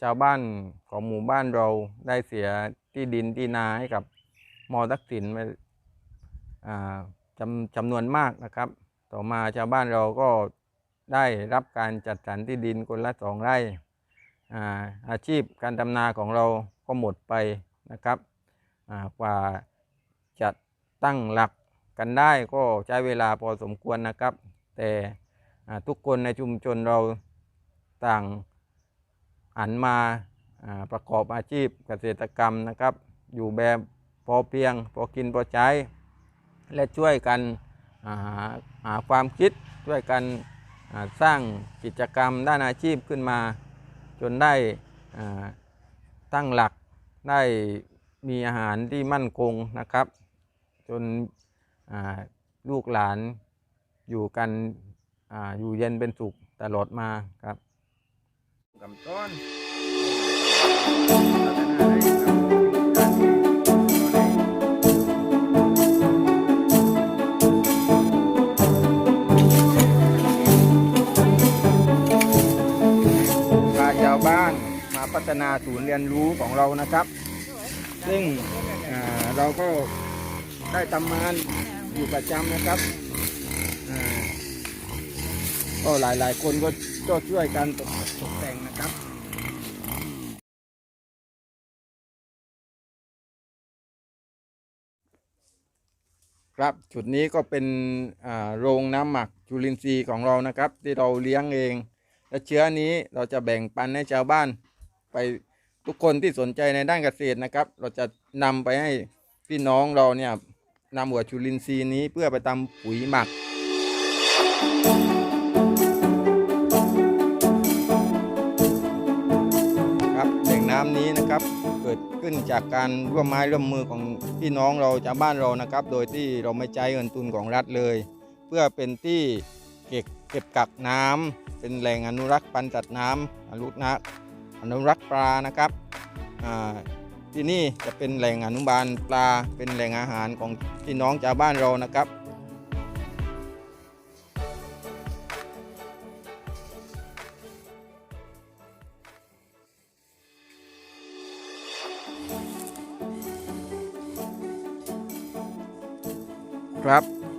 ชาวบ้านของหมู่บ้านเราได้เสียที่ดินที่นาให้กับมอทักษิณไปอ่าจำจำนวนมากนะครับ ต่อมาชาวบ้านเราก็ได้รับการจัดสรรที่ดินคนละสองไร่อ่าอาชีพการทำนาของเราก็หมดไปนะครับกว่าจะตั้งหลักกันได้ก็ใช้เวลาพอสมควรนะครับ แต่ทุกคนในชุมชนเราต่าง หันมาประกอบอาชีพเกษตรกรรมนะครับ อยู่แบบพอเพียง พอกินพอใช้ และช่วยกันาหาหาความคิดช่วยกันสร้างกิจกรรมด้านอาชีพขึ้นมา จนได้ตั้งหลักได้มีอาหารที่มั่นคงนะครับ จนลูกหลานอยู่กันออยู่เย็นเป็นสุขตลอดมาครับ กำต้นพาชาวบ้านมาพัฒนาศูนย์เรียนรู้ของเรานะครับ ซึ่งอ่าเราก็ได้ทำงานอยู่ประจำนะครับอ่าก็หลายๆคนก็ ก็ช่วยกันตกแต่งนะครับครับจุดนี้ก็เป็นโรงน้ำหมักจุลินทรีย์ของเรานะครับ ที่เราเลี้ยงเอง และเชื้อนี้เราจะแบ่งปันให้ชาวบ้านไปทุกคนที่สนใจในด้านเกษตรนะครับ เราจะนำไปให้พี่น้องเราเนี่ยนำหัวจุลินทรีย์นี้เพื่อไปทำปุ๋ยหมัก เกิดขึ้นจากการร่วมไม้ร่วมมือของพี่น้องเราชาวบ้านเรานะครับ โดยที่เราไม่ใช้เงินทุนของรัฐเลย เพื่อเป็นที่เก็บเก็บกักน้ำเป็นแหล่งอนุรักษ์ปันสัตว์น้ำอนุรักษ์อนุรักษ์ปลานะครับที่นี่จะเป็นแหล่งอนุบาลปลาเป็นแหล่งอาหารของพี่น้องชาวบ้านเรานะครับ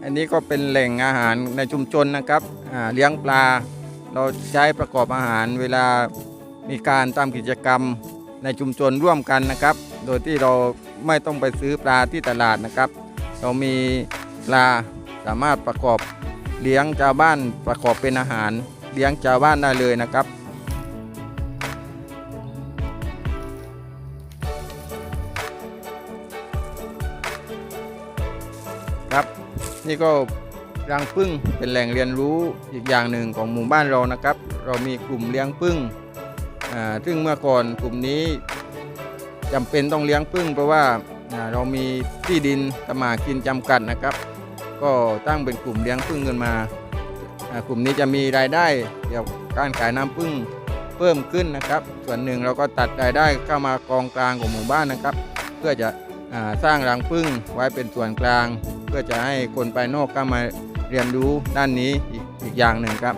อันนี้ก็เป็นแหล่งอาหารในชุมชนนะครับเลี้ยงปลา เราใช้ประกอบอาหารเวลามีการทำกิจกรรมในชุมชนร่วมกันนะครับ โดยที่เราไม่ต้องไปซื้อปลาที่ตลาดนะครับ เรามีปลาสามารถประกอบเลี้ยงชาวบ้านประกอบเป็นอาหาร เลี้ยงชาวบ้านได้เลยนะครับ นี่ก็รังผึ้งเป็นแหล่งเรียนรู้อีกอย่างหนึ่งของหมู่บ้านเรานะครับ เรามีกลุ่มเลี้ยงผึ้งอ่าซึ่งเมื่อก่อนกลุ่มนี้จำเป็นต้องเลี้ยงผึ้งเพราะว่าอ่าเรามีที่ดินตมากินจำกัดนะครับ ก็ตั้งเป็นกลุ่มเลี้ยงผึ้งกันมากลุ่มนี้จะมีรายได้เกี่ยวกับการขายน้ำผึ้งเพิ่มขึ้นนะครับ ส่วนหนึ่งเราก็ตัดรายได้เข้ามากองกลางของหมู่บ้านนะครับ เพื่อจะ สร้างรังผึ้งไว้เป็นส่วนกลาง เพื่อจะให้คนภายนอกเข้ามาเรียนรู้ด้านนี้อีกอย่างหนึ่งครับ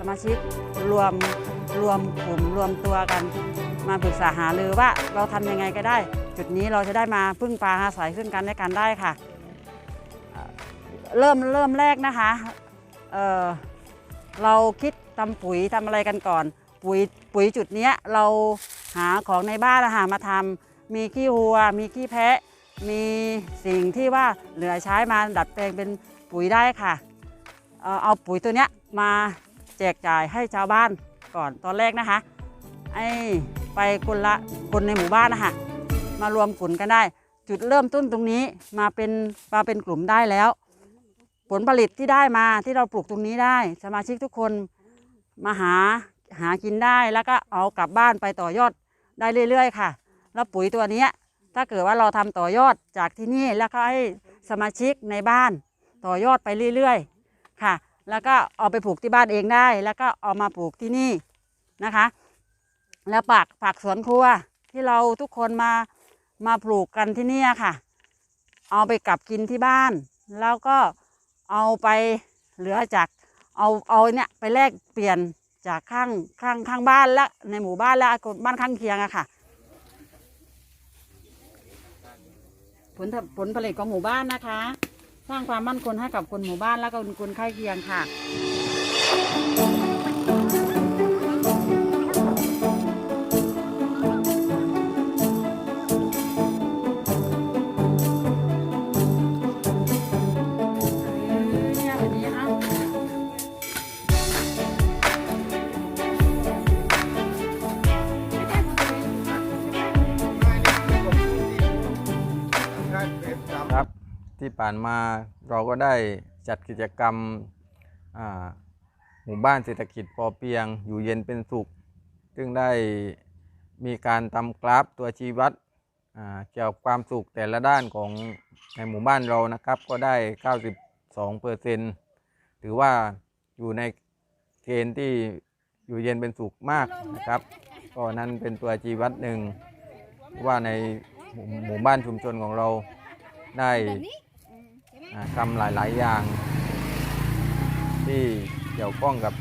สมาชิกรวมรวมกลุ่มรวมตัวกัน มาปรึกษาหารือว่าเราทำยังไงก็ได้ จุดนี้เราจะได้มาพึ่งพาอาศัยซึ่งกันและกันได้ค่ะ เริ่มเริ่มแรกนะคะเเราคิดทำปุ๋ยทำอะไรกันก่อน ปุ๋ยปุ๋ยจุดนี้เราหาของในบ้านอาหามาทำมีขี้วัว มีขี้แพะ มีสิ่งที่ว่าเหลือใช้มาดัดแปลงเป็นปุ๋ยได้ค่ะ เอ่อเอาปุ๋ยตัวเนี้ยมา แจกจ่ายให้ชาวบ้านก่อนตอนแรกนะคะไอ้ไปคนละคนในหมู่บ้านนะคะมารวมกลุ่มกันได้ จุดเริ่มต้นตรงนี้มาเป็นมาเป็นกลุ่มได้แล้ว ผลผลิตที่ได้มาที่เราปลูกตรงนี้ได้ สมาชิกทุกคนมาหาหากินได้แล้วก็เอากลับบ้านไปต่อยอดได้เรื่อย ๆ ค่ะ แล้วปุ๋ยตัวนี้ถ้าเกิดว่าเราทำต่อยอดจากที่นี่แล้วก็ให้สมาชิกในบ้านต่อยอดไปเรื่อย ๆ ค่ะ แล้วก็เอาไปปลูกที่บ้านเองได้ แล้วก็เอามาปลูกที่นี่นะคะ แล้วผักผักสวนครัวที่เราทุกคนมามาปลูกกันที่นี่ค่ะ เอาไปกลับกินที่บ้าน แล้วก็เอาไปเหลือจากเอาเอาเนี่ยไปแลกเปลี่ยนจากข้างข้างข้างบ้านและในหมู่บ้านและบ้านข้างเคียงอะค่ะ ผลผลผลิตของหมู่บ้านนะคะ สร้างความมั่นคงให้กับคนหมู่บ้านและก็คนข้างเคียงค่ะ ผ่านมาเราก็ได้จัดกิจกรรมหมู่บ้านเศรษฐกิจพอเพียง อยู่เย็นเป็นสุข ซึ่งได้มีการทำกราฟตัวชี้วัดเกี่ยวกับความสุขแต่ละด้านของในหมู่บ้านเรานะครับ ก็ได้ 92เปอร์เซ็นต์ถือว่าอยู่ในเกณฑ์ที่อยู่เย็นเป็นสุขมากนะครับก็นั่นเป็นตัวชี้วัดหนึ่งว่าในหมู่บ้านชุมชนของเราได้ อ่าทำหลาย ๆ อย่าง ที่เกี่ยวข้องกับ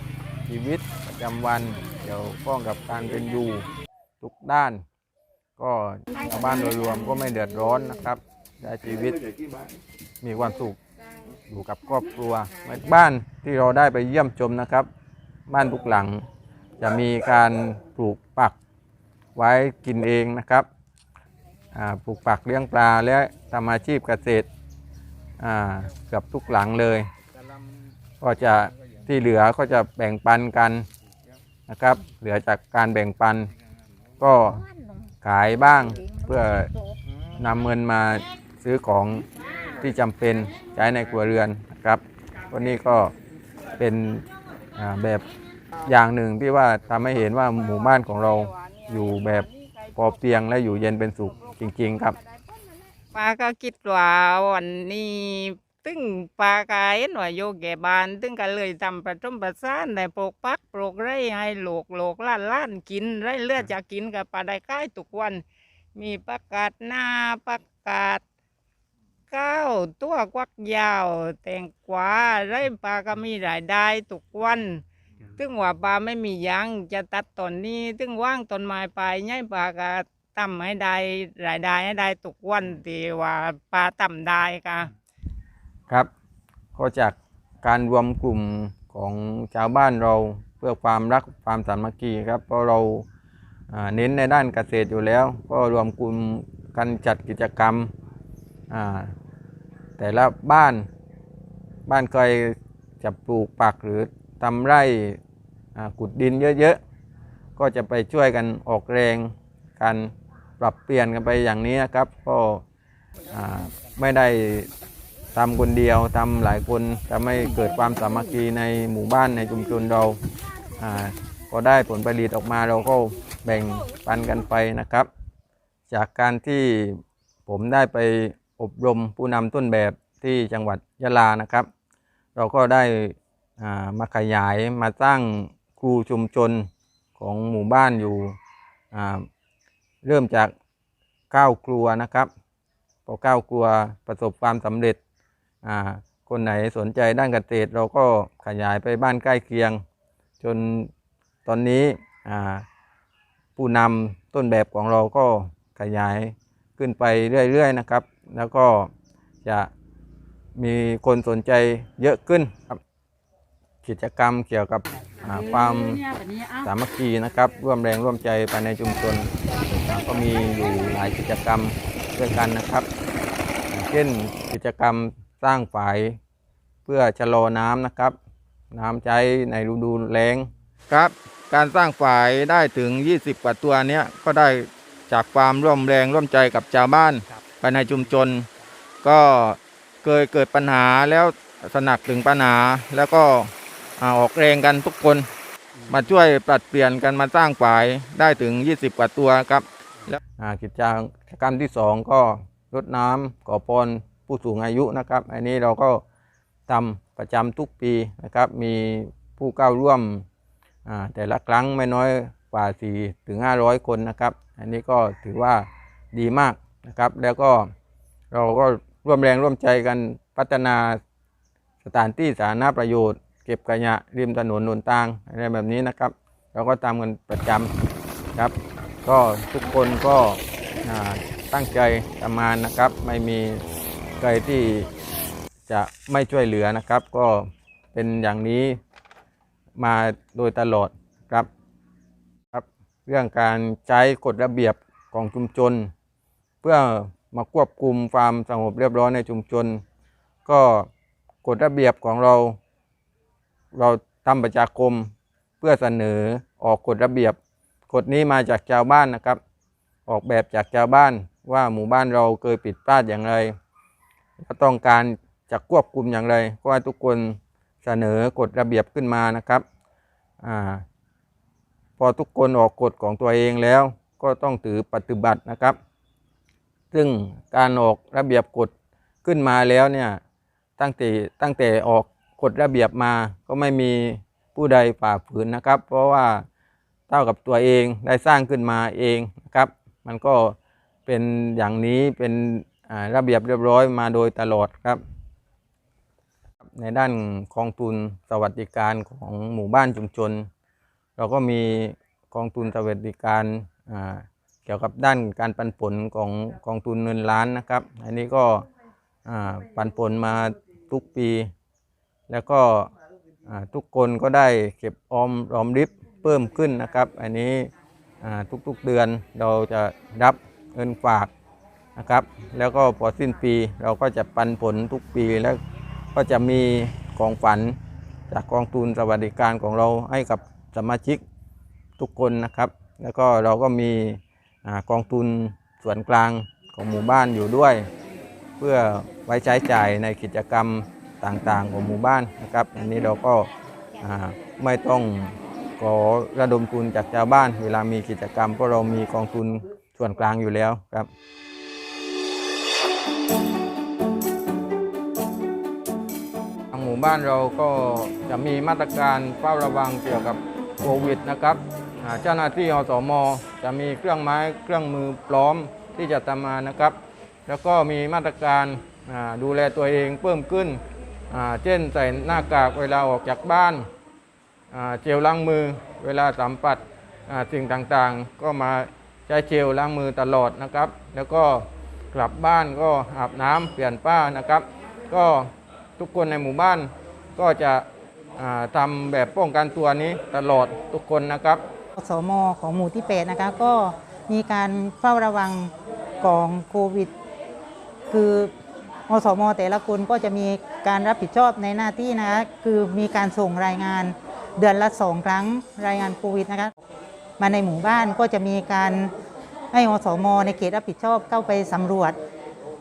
ชีวิตประจำวัน เกี่ยวข้องกับการเป็นอยู่ทุกด้าน ก็ชาวบ้านโดยรวมก็ไม่เดือดร้อนนะครับได้ชีวิตมีความสุขอยู่กับครอบครัวบ้านที่เราได้ไปเยี่ยมชมนะครับ บ้านทุกหลังจะมีการปลูกปักไว้กินเองนะครับปลูกปักเลี้ยงปลาและทำอาชีพเกษตร อ่าเกือบทุกหลังเลย ก็จะที่เหลือก็จะแบ่งปันกันนะครับ เหลือจากการแบ่งปัน ก็ขายบ้างเพื่อนำเงินมาซื้อของที่จำเป็นใช้ในครัวเรือนนะครับวันนี้ก็เป็นแบบอย่างหนึ่งที่ว่าทำให้เห็นว่าหมู่บ้านของเราอยู่แบบพอเพียงและอยู่เย็นเป็นสุขจริง ๆ ครับ ป้าก็คิดว่าวันนี้ตึงป้าก็เห็นว่าโยกแก่บ้านตึงก็เลยทำประจมประสานในปลูกปักปลูกไร่ให้โลกโลกล้านล้านกินไร่เลือดจะกินกับปลาได้ใกล้ทุกวัน มีประกาศหน้าประกาศก้าวตัวกวักยาว แตงกวาไร่ปลาก็มีรายได้ทุกวันตึงว่าปลาไม่มีหยังจะตัดต้นนี้ตึงว่างต้นไม้ไปย่ายปลาก็ ทำให้ได้รายได้ให้ได้ทุกวันที่ว่าปลาต่ำได้ค่ะ ครับ ก็จากการรวมกลุ่มของชาวบ้านเราเพื่อความรักความสามัคคีครับ เพราะเราเน้นในด้านเกษตรอยู่แล้ว ก็รวมกลุ่มกันจัดกิจกรรมแต่ละบ้านบ้านเคยจะปลูกปักหรือทำไร่ขุดดินเยอะๆ ก็จะไปช่วยกันออกแรงกัน ปรับเปลี่ยนกันไปอย่างนี้นะครับ ก็ไม่ได้ทำคนเดียวทำหลายคนทำให้เกิดความสามัคคีในหมู่บ้านในชุมชนเราก็ได้ผลผลิตออกมาเราก็แบ่งปันกันไปนะครับ จากการที่ผมได้ไปอบรมผู้นำต้นแบบที่จังหวัดยะลานะครับ เราก็ได้มาขยายมาสร้างครูชุมชนของหมู่บ้านอยู่ เริ่มจากเก้าครัวนะครับพอก้าวกลัวประสบความสำเร็จคนไหนสนใจด้านเกษตร เราก็ขยายไปบ้านใกล้เคียง จนตอนนี้ผู้นำต้นแบบของเราก็ขยายขึ้นไปเรื่อยๆนะครับ แล้วก็จะมีคนสนใจเยอะขึ้นครับ กิจกรรมเกี่ยวกับความสามัคคีนะครับ ร่วมแรงร่วมใจภายในชุมชนก็มีอยู่หลายกิจกรรมด้วยกันนะครับ เช่นกิจกรรมสร้างฝายเพื่อชะลอน้ำนะครับ น้ำใช้ในฤดูแล้งครับ การสร้างฝายได้ถึง 20 กว่าตัวเนี้ยก็ได้จากความร่วมแรงร่วมใจกับชาวบ้านภายในชุมชน ก็เคยเกิดปัญหาแล้วสนักถึงปัญหาแล้วก็ อ่าออกแรงกันทุกคน มาช่วยปรับเปลี่ยนกันมาสร้างฝายได้ถึง 20 กว่าตัวครับ แล้วอ่ากิจกรรมที่สองก็รดน้ำก่อปอนผู้สูงอายุนะครับ อันนี้เราก็ทำประจำทุกปีนะครับ มีผู้เข้าร่วมอ่าแต่ละครั้งไม่น้อยกว่า4ถึง500 คนนะครับ อันนี้ก็ถือว่าดีมากนะครับ แล้วก็เราก็ร่วมแรงร่วมใจกันพัฒนาสถานที่สาธารณประโยชน์ เก็บขยะริมถนนหนทางอะไรแบบนี้นะครับเราก็ทำกันประจำครับ ก็ทุกคนก็ตั้งใจทำงานนะครับ ไม่มีใครที่จะไม่ช่วยเหลือนะครับ ก็เป็นอย่างนี้มาโดยตลอดครับครับ เรื่องการใช้กฎระเบียบของชุมชน เพื่อมาควบคุมความสงบเรียบร้อยในชุมชน ก็กฎระเบียบของเรา เราทำประชาคมเพื่อเสนอออกกฎระเบียบกฎนี้มาจากชาวบ้านนะครับ ออกแบบจากชาวบ้านว่าหมู่บ้านเราเคยผิดพลาดอย่างไรและต้องการจะควบคุมอย่างไรก็ให้ทุกคนเสนอกฎระเบียบขึ้นมานะครับอพอทุกคนออกกฎของตัวเองแล้วก็ต้องถือปฏิบัตินะครับ ซึ่งการออกระเบียบกฎขึ้นมาแล้วเนี่ยตั้งแต่ตั้งแต่ออก กฎระเบียบมาก็ไม่มีผู้ใดฝ่าฝืนนะครับ เพราะว่าเท่ากับตัวเองได้สร้างขึ้นมาเองนะครับ มันก็เป็นอย่างนี้เป็นระเบียบเรียบร้อยมาโดยตลอดครับ ในด้านกองทุนสวัสดิการของหมู่บ้านชุมชน เราก็มีกองทุนสวัสดิการเกี่ยวกับด้านการปันผลของกองทุนเงินล้านนะครับ อันนี้ก็ปันผลมาทุกปี แล้วก็ทุกคนก็ได้เก็บออมออมริบเพิ่มขึ้นนะครับ อันนี้ทุกๆเดือนเราจะรับเงินฝากนะครับ แล้วก็พอสิ้นปีเราก็จะปันผลทุกปีแล้วก็จะมีของฝันจากกองทุนสวัสดิการของเราให้กับสมาชิกทุกคนนะครับ แล้วก็เราก็มีอกองทุนส่วนกลางของหมู่บ้านอยู่ด้วย เพื่อไว้ใช้จ่ายในกิจกรรม ต่างๆของหมู่บ้านนะครับ อันนี้เราก็ไม่ต้องขอระดมทุนจากชาวบ้าน เวลามีกิจกรรมเพราะเรามีกองทุนส่วนกลางอยู่แล้วครับทางหมู่บ้านเราก็จะมีมาตรการเฝ้าระวังเกี่ยวกับโควิดนะครับอาเจ้าหน้าที่อสม จะมีเครื่องไม้เครื่องมือพร้อมที่จะทำงานะครับ แล้วก็มีมาตรการดูแลตัวเองเพิ่มขึ้น เช่นใส่หน้ากากเวลาออกจากบ้านาเจลล้างมือเวลาสัมผัสสิ่งต่างๆ ก็มาใช้เจลล้างมือตลอดนะครับ แล้วก็กลับบ้านก็อาบน้ำเปลี่ยนผ้านะครับ ก็ทุกคนในหมู่บ้านก็จะอ่าทำแบบป้องกันตัวนี้ตลอดทุกคนนะครับสมของหมู่ที่8นะคะก็มีการเฝ้าระวังกองโควิด คือ อสมแต่ละคนก็จะมีการรับผิดชอบในหน้าที่นะคะคือมีการส่งรายงานเดือนละสองครั้งรายงานโควิดนะคะมาในหมู่บ้านก็จะมีการให้อสมในเขตรับผิดชอบเข้าไปสำรวจ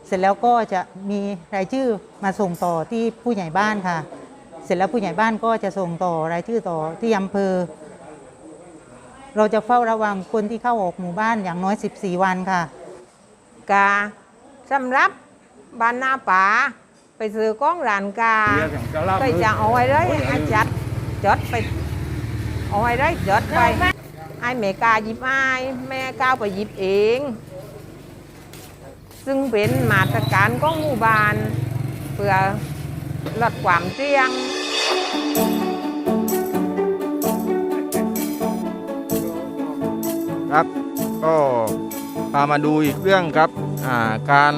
เสร็จแล้วก็จะมีรายชื่อมาส่งต่อที่ผู้ใหญ่บ้านค่ะ เสร็จแล้วผู้ใหญ่บ้านก็จะส่งต่อรายชื่อต่อที่อำเภอ เราจะเฝ้าระวังคนที่เข้าออกหมู่บ้านอย่างน้อย 14 วันค่ะ กาสำหรับ บ้านนาป่าไปซื้อก้องร้านกาไปจะเอาไว้เลยไอ้จัดจดไปเอาไว้เลยจดไปไอ้แม่กาหยิบไอ้แม่ก้าวไปหยิบเอง ซึ่งเป็นมาตรการของหมู่บ้านเพื่อลดความเสี่ยงครับก็พามาดูอีกเรื่องครับอ่า การ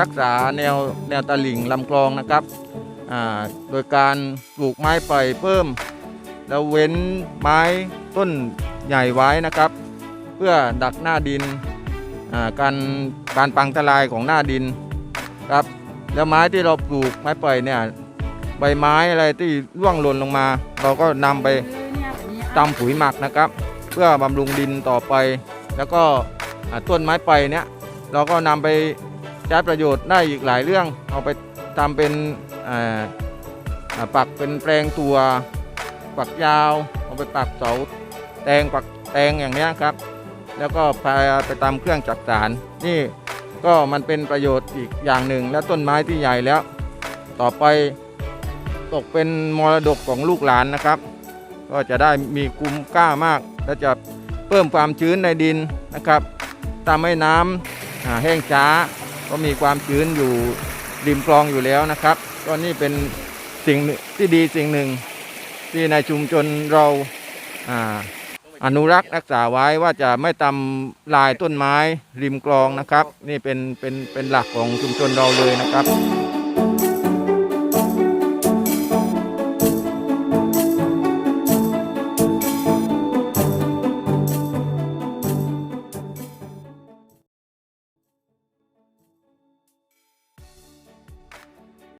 รักษาแนวแนวตลิ่งลำคลองนะครับโดยการปลูกไม้ไผ่เพิ่ม แล้วเว้นไม้ต้นใหญ่ไว้นะครับ เพื่อดักหน้าดินการการปังทลายของหน้าดินครับแล้วไม้ที่เราปลูกไม้ไผ่เนี่ยใบไม้อะไรที่ร่วงหล่นลงมา เราก็นำไปตำปุ๋ยหมักนะครับ เพื่อบำรุงดินต่อไป แล้วก็ต้นไม้ไปเนี้ย เราก็นำไปใช้ประโยชน์ได้อีกหลายเรื่อง เอาไปทำเป็นปักเป็นแปลงตัว ปักยาว เอาไปปักเสาแตงปักแตงอย่างนี้ครับ แล้วก็พาไปตามเครื่องจักสารนี่ก็มันเป็นประโยชน์อีกอย่างหนึ่ง แล้วต้นไม้ที่ใหญ่แล้ว ต่อไปตกเป็นมรดกของลูกหลานนะครับ ก็จะได้มีคุ้มค่ามาก และจะเพิ่มความชื้นในดินนะครับทำให้น้ำ แห้งช้า ก็มีความชื้นอยู่ริมคลองอยู่แล้วนะครับ ก็นี่เป็นสิ่งที่ดีสิ่งหนึ่งที่ในชุมชนเราอาอนุรักษ์รักษาไว้ว่าจะไม่ทำลายต้นไม้ริมคลองนะครับ นี่เป็นเป็นเป็นหลักของชุมชนเราเลยนะครับ